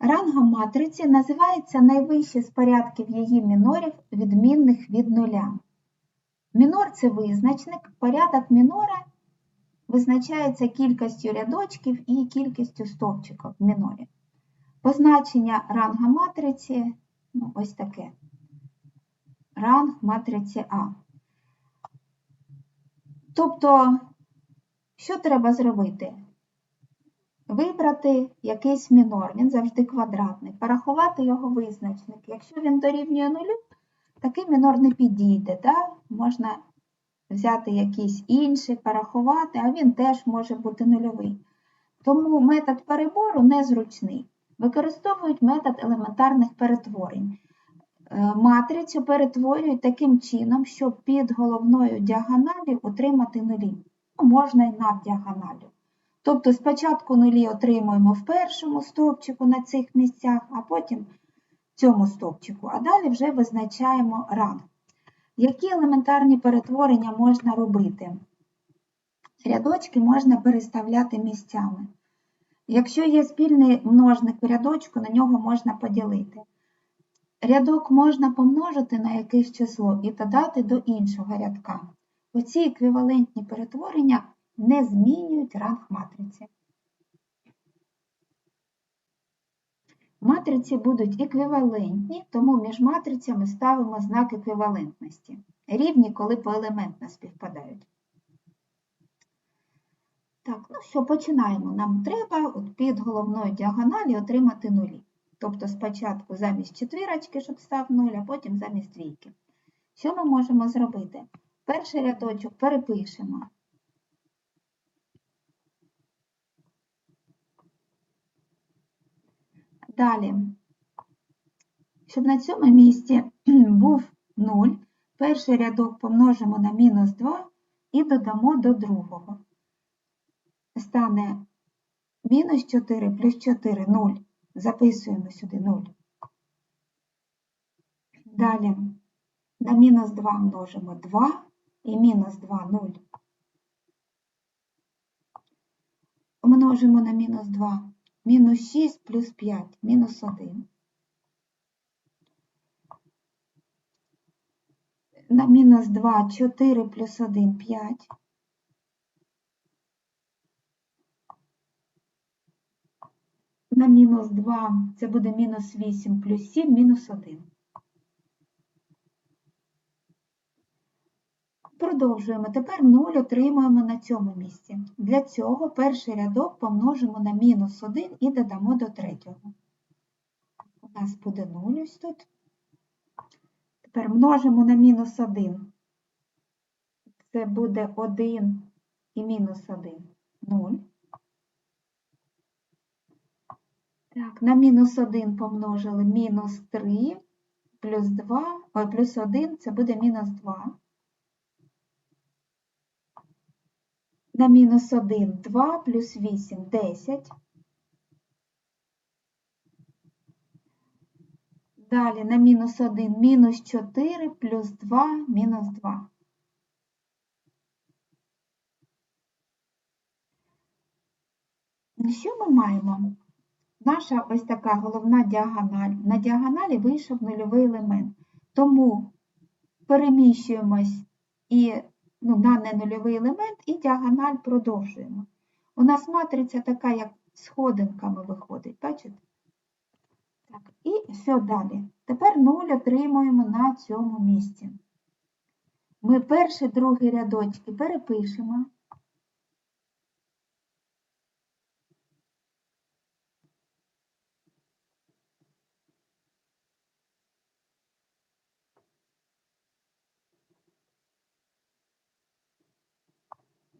Рангом матриці називається найвищий з порядків її мінорів, відмінних від нуля. Мінор це визначник, порядок мінора визначається кількістю рядочків і кількістю стовпчиків в мінорі. Позначення ранга матриці ну, ось таке. Ранг матриці А. Тобто, що треба зробити? Вибрати якийсь мінор, він завжди квадратний, порахувати його визначник. Якщо він дорівнює нулю, такий мінор не підійде. Да? Можна взяти якийсь інший, порахувати, а він теж може бути нульовий. Тому метод перебору незручний. Використовують метод елементарних перетворень. Е, Матрицю перетворюють таким чином, щоб під головною діагоналлю отримати нулі. Ну, можна і над діагоналлю. Тобто спочатку нулі отримуємо в першому стовпчику на цих місцях, а потім в цьому стовпчику, а далі вже визначаємо ранг. Які елементарні перетворення можна робити? Рядочки можна переставляти місцями. Якщо є спільний множник в рядочку, на нього можна поділити. Рядок можна помножити на якесь число і додати до іншого рядка. Оці еквівалентні перетворення не змінюють ранг матриці. Матриці будуть еквівалентні, тому між матрицями ставимо знак еквівалентності. Рівні, коли поелементно співпадають. Так, ну що, починаємо. Нам треба от під головною діагоналі отримати нулі. Тобто спочатку замість четвірочки, щоб став 0, а потім замість двійки. Що ми можемо зробити? Перший рядочок перепишемо. Далі, щоб на цьому місці був 0, перший рядок помножимо на мінус 2 і додамо до другого. Стане мінус 4 плюс 4 0. Записуємо сюди 0. Далі на мінус 2 множимо 2 і мінус 2 0. Множимо на мінус 2. Мінус 6 плюс 5, мінус 1. На мінус 2 4 плюс 1 5. На мінус 2 це буде мінус 8 плюс 7, мінус 1. Продовжуємо. Тепер 0 отримуємо на цьому місці. Для цього перший рядок помножимо на мінус 1 і додамо до третього. У нас буде 0 ось тут. Тепер множимо на мінус 1. Це буде 1 і мінус 1 0. Так, на мінус 1 помножили мінус 3 плюс 2, ой, плюс 1 це буде мінус 2. На мінус 1 2 плюс 8 10. Далі на мінус 1 мінус 4 плюс 2 мінус 2. Що ми маємо? Наша ось така головна діагональ. На діагоналі вийшов нульовий елемент. Тому переміщуємось і ну, на ненульовий елемент і діагональ продовжуємо. У нас матриця така, як сходинками виходить, бачите? Так, І все далі. Тепер 0 отримуємо на цьому місці. Ми перший, другий рядочки перепишемо.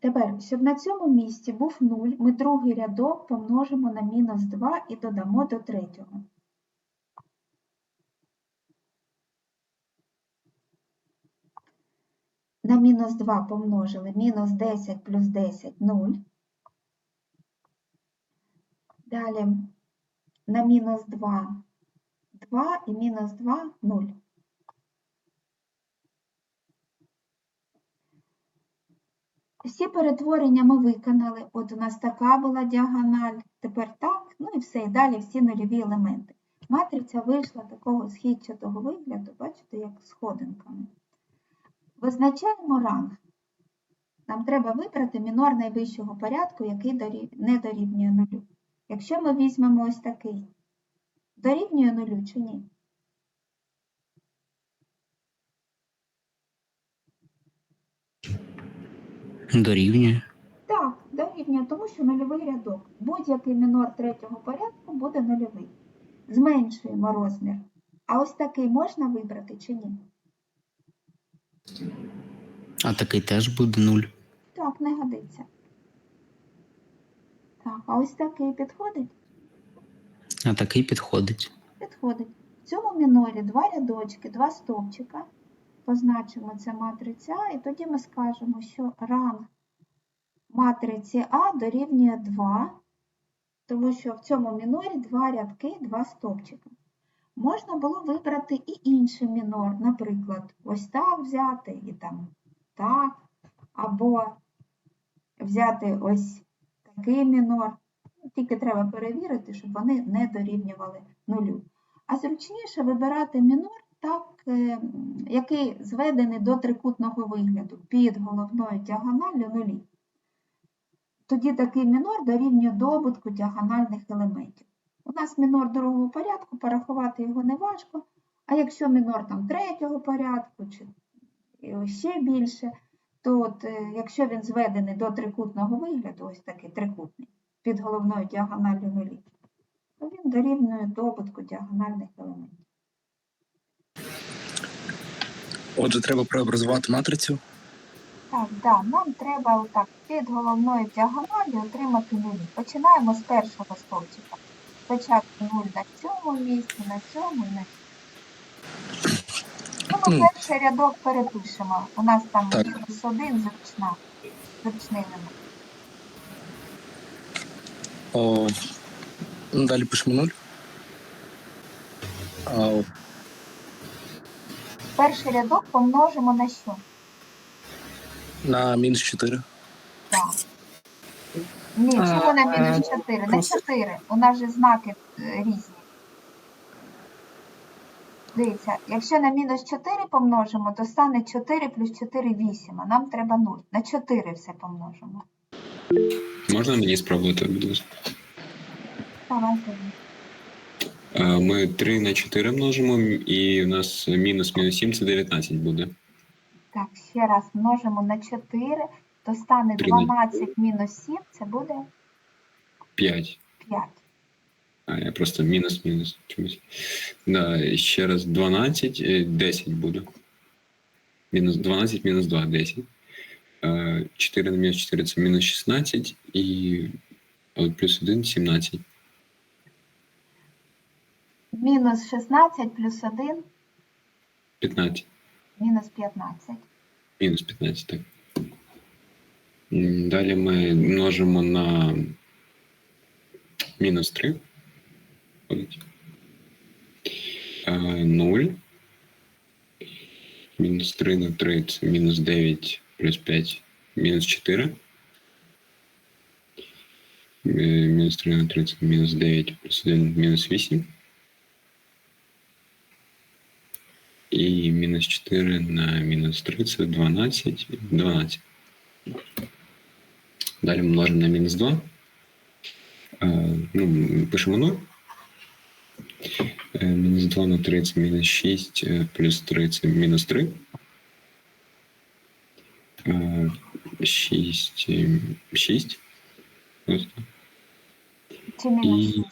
Тепер, щоб на цьому місці був 0, ми другий рядок помножимо на мінус 2 і додамо до третього. На мінус 2 помножили мінус 10 плюс 10 0. Далі на мінус 2 2 і мінус 2 0. Всі перетворення ми виконали. От у нас така була діагональ, тепер так, ну і все, і далі всі нульові елементи. Матриця вийшла такого східчатого вигляду, бачите, як сходинками. Визначаємо ранг. Нам треба вибрати мінор найвищого порядку, який не дорівнює нулю. Якщо ми візьмемо ось такий, дорівнює нулю чи ні? Дорівнює. Так, дорівнює, тому що нульовий рядок. Будь-який мінор третього порядку буде нульовий. Зменшуємо розмір. А ось такий можна вибрати чи ні? А такий теж буде нуль. Так, не годиться. Так, а ось такий підходить? А такий підходить. Підходить. В цьому мінорі два рядочки, два стовпчика. Позначимо це матриця, і тоді ми скажемо, що ранг матриці А дорівнює 2, тому що в цьому мінорі два рядки, два стовпчика. Можна було вибрати і інший мінор, наприклад, ось так взяти і там так, або взяти ось такий мінор. Тільки треба перевірити, щоб вони не дорівнювали нулю. А зручніше вибирати мінор, так, е, який зведений до трикутного вигляду під головною діагоналлю нулі. Тоді такий мінор дорівнює добутку діагональних елементів. У нас мінор другого порядку, порахувати його не важко, а якщо мінор там третього порядку чи е, ще більше, то от, е, якщо він зведений до трикутного вигляду, ось такий трикутний, під головною діагоналлю нулі, то він дорівнює добутку діагональних елементів. Отже, треба преобразувати матрицю. Так, да, нам треба отак під головною діагоналі отримати нулі. Починаємо з першого стовпчика. Спочатку 0 на цьому місці, на цьому і на цьому. Ну, ми Ну. перший рядок перепишемо. У нас там Так. мінус один зручна. Зручний номер. О, ну, далі пишемо 0. А, о, Перший рядок помножимо на що? на мінус 4. Так. Ні, чому на мінус 4? На 4. У нас же знаки е, різні. Дивіться, якщо на мінус 4 помножимо, то стане 4 плюс 4 – 8, а нам треба 0. На 4 все помножимо. Можна мені спробувати, будь ласка? Давайте. Е, Ми 3 на 4 множимо, і у нас мінус мінус 7 це 19 буде. Так, ще раз множимо на 4, то стане Три на- 12 мінус 7, це буде 5. 5. А я просто мінус-мінус чомусь. Да, ще раз 12, е, 10 буде. Мінус 12, мінус 2, 10. Е, 4 на мінус 4 це мінус 16, і плюс 1 17. Мінус 16 плюс 1 15. мінус 15. Мінус 15, так. М, Далі ми множимо на мінус 3. Виходить. Е, 0. Мінус 3 на 3 це мінус 9 плюс 5 мінус 4. Е, Мінус 3 на 3 це мінус 9 плюс 1 мінус 8. І мінус 4 на мінус 3 це 12. 12. Далі множимо на мінус 2. Е, ну, пишемо 0. Е, мінус 2 на 3 це мінус 6, е, плюс 3 це мінус 3. Е, 6, е, 6. Ось, Чи мінус І- 6?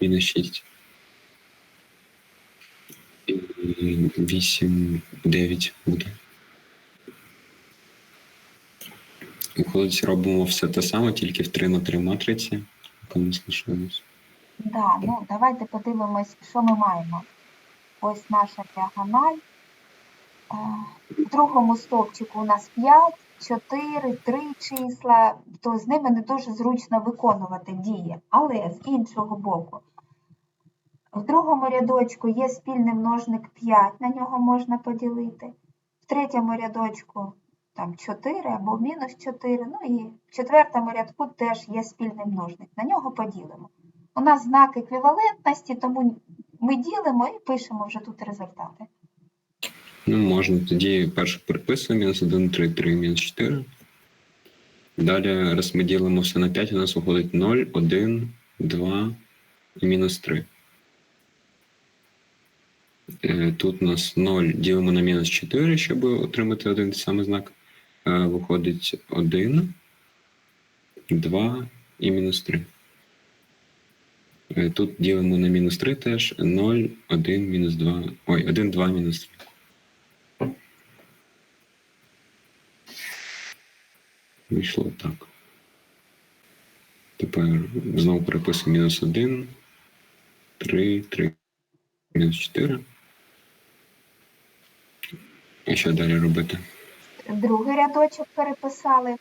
Мінус 6. 8, 9 буде. Виходить, робимо все те саме, тільки в 3 на 3 матриці. Яка у нас лишилась. Да, ну давайте подивимось, що ми маємо. Ось наша діагональ. Е, В другому стовпчику у нас 5, 4, 3 числа, то з ними не дуже зручно виконувати дії. Але з іншого боку, в другому рядочку є спільний множник 5, на нього можна поділити. В третьому рядочку там 4 або мінус 4. Ну і в четвертому рядку теж є спільний множник. На нього поділимо. У нас знак еквівалентності, тому ми ділимо і пишемо вже тут результати. Ну, можна тоді перше переписуємо мінус 1, 3, 3, мінус 4. Далі, раз ми ділимо все на 5, у нас виходить 0, 1, 2 і мінус 3. Е, Тут у нас 0 ділимо на мінус 4, щоб отримати один самий знак. Е, Виходить 1, 2 і мінус 3. Е, Тут ділимо на мінус 3 теж 0, 1, мінус 2. Ой, 1, 2, мінус 3. Вийшло так. Тепер знову переписуємо мінус 1, 3, 3, мінус 4. І що далі робити? Другий рядочок переписали.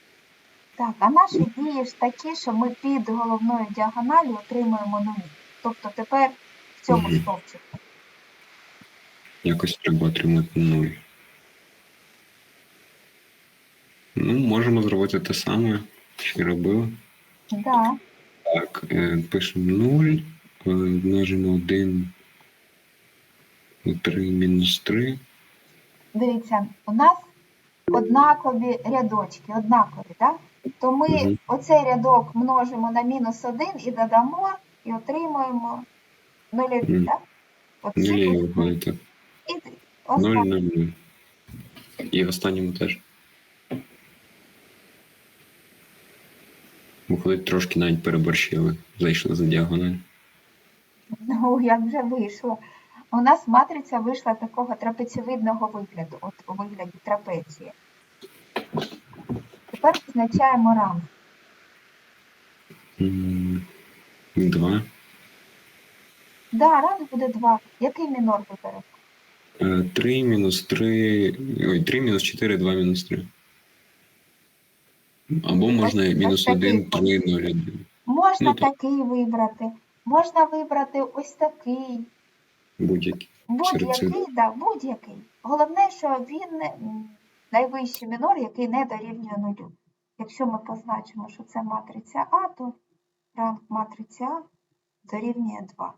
Так, а наші дії ж такі, що ми під головною діагональю отримуємо нулі. Тобто тепер в цьому Мгм. стовпчику. Якось треба отримати 0. Ну, можемо зробити те саме, що робили. Да. Так, е, пишемо 0, е, множимо 1 на 3 мінус 3. Дивіться, у нас однакові рядочки, однакові, так? То ми Мгм. оцей рядок множимо на мінус 1 і додамо, і отримуємо нульові, Мгм. так? Ось- виходить так. і 0, останній. 0, 0. І останньому теж. Виходить, трошки навіть переборщили. Зайшли за діагональ. Ну, як вже вийшло. У нас матриця вийшла такого трапеціовидного вигляду, от у вигляді трапеції. Тепер визначаємо. М, Два. Да, ранг буде 2. Який мінор виберемо? Е, Три мінус три. Ой, три мінус чотири, два мінус три. Або можна Ось- ось мінус такий один, три, нуль, один. Можна Ну, так. такий вибрати, можна вибрати ось такий, Цих будь-який, да, будь-який. Головне, що він найвищий мінор, який не дорівнює нулю. Якщо ми позначимо, що це матриця А, то ранг матриці А дорівнює 2.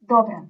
Добре.